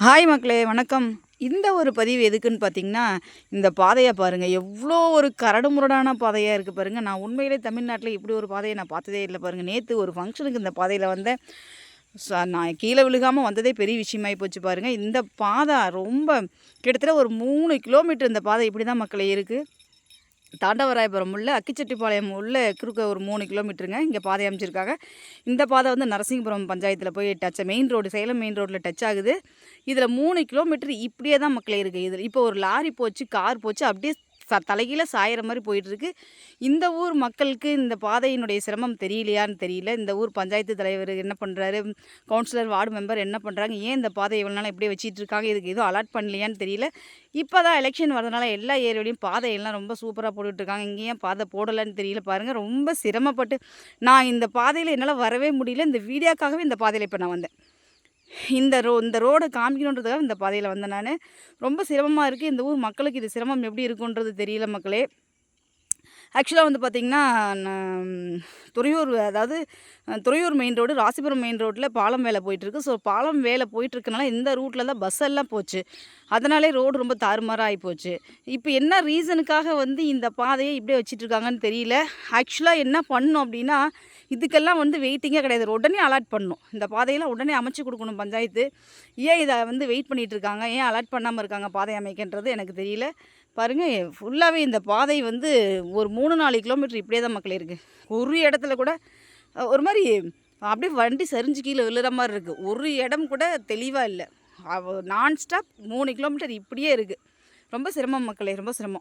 Hi மக்களே வணக்கம். இந்த ஒரு பதிவு எதுக்குன்னு பார்த்தீங்கன்னா இந்த பாதையை பாருங்கள் எவ்வளோ ஒரு கரடுமுரடான பாதையாக இருக்குது பாருங்கள் நான் உண்மையிலே தமிழ்நாட்டில் இப்படி ஒரு பாதையை நான் பார்த்ததே இல்லை பாருங்கள் நேற்று ஒரு ஃபங்க்ஷனுக்கு இந்த பாதையில் வந்தேன். நான் கீழே விழுகாமல் வந்ததே பெரிய விஷயமாயி போச்சு பாருங்கள் இந்த பாதை ரொம்ப கிட்டத்தட்ட ஒரு மூணு கிலோமீட்டர் இந்த பாதை இப்படி தான் மக்களே இருக்குது தாண்டவராயபுரம் உள்ள அக்கிச்செட்டிப்பாளையம் உள்ள குறுக்க ஒரு மூணு கிலோமீட்டருங்க. இங்கே பாதை அமைச்சிருக்காங்க இந்த பாதை வந்து நரசிங்கபுரம் பஞ்சாயத்தில் போய் touch main road Salem main ரோட்டில் டச் ஆகுது. இதில் மூணு கிலோமீட்டர் இப்படியே தான் மக்களே இருக்குது இதில் இப்போ ஒரு லாரி போச்சு கார் போச்சு அப்படியே ச தலைகீழ சாயிற மாதிரி போயிட்டுருக்கு. இந்த ஊர் மக்களுக்கு இந்த பாதையினுடைய சிரமம் தெரியலையான்னு தெரியல. இந்த ஊர் பஞ்சாயத்து தலைவர் என்ன பண்ணுறாரு கவுன்சிலர் வார்டு மெம்பர் என்ன பண்ணுறாங்க ஏன் இந்த பாதை இவ்வளோ நாள் இப்படியே வச்சிட்டு இருக்காங்க இதுக்கு எதுவும் அலாட் பண்ணலையான்னு தெரியல. இப்போ தான் எலெக்ஷன் வரதுனால எல்லா ஏரியாலையும் பாதையெல்லாம் ரொம்ப சூப்பராக போட்டுட்ருக்காங்க இங்கேயும் பாதை போடலைன்னு தெரியல பாருங்கள் ரொம்ப சிரமப்பட்டு நான் இந்த பாதையில் என்னால் வரவே முடியல. இந்த வீடியோக்காகவே இந்த பாதையில் இப்போ நான் வந்தேன். இந்த ரோ இந்த ரோடை காமிக்கணுன்றதுக்காக இந்த பாதையில் வந்தேன் நான். ரொம்ப சிரமமாக இருக்குது இந்த ஊர் மக்களுக்கு இது சிரமம் எப்படி இருக்குன்றது தெரியல மக்களே. ஆக்சுவலாக வந்து பார்த்திங்கன்னா நான் துறையூர் அதாவது Thuraiyur main road Rasipuram main ரோட்டில் பாலம் வேலை போயிட்டுருக்கு. ஸோ பாலம் வேலை போயிட்டுருக்கனால இந்த ரூட்டில் தான் பஸ் எல்லாம் போச்சு. அதனாலே ரோடு ரொம்ப தாறுமாறாக ஆகிப்போச்சு இப்போ என்ன ரீசனுக்காக வந்து இந்த பாதையை இப்படியே வச்சிட்ருக்காங்கன்னு தெரியல. ஆக்சுவலாக என்ன பண்ணும் அப்படின்னா இதுக்கெல்லாம் வந்து வெயிட்டிங்கே கிடையாது. உடனே அலாட் பண்ணணும். இந்த பாதையெல்லாம் உடனே அமைச்சு கொடுக்கணும் பஞ்சாயத்து. ஏன் இதை வந்து வெயிட் பண்ணிகிட்டு இருக்காங்க ஏன் அலாட் பண்ணாமல் இருக்காங்க பாதை அமைக்கின்றது எனக்கு தெரியல. பாருங்கள் ஃபுல்லாகவே இந்த பாதை வந்து ஒரு மூணு நாலு கிலோமீட்டர் இப்படியே தான் மக்கள் இருக்குது ஒரு இடத்துல கூட ஒரு மாதிரி அப்படியே வண்டி சரிஞ்சு கீழே விழுற மாதிரி இருக்குது ஒரு இடம் கூட தெளிவாக இல்லை. நான் ஸ்டாப் மூணு கிலோமீட்டர் இப்படியே இருக்குது ரொம்ப சிரமம் மக்களே ரொம்ப சிரமம்.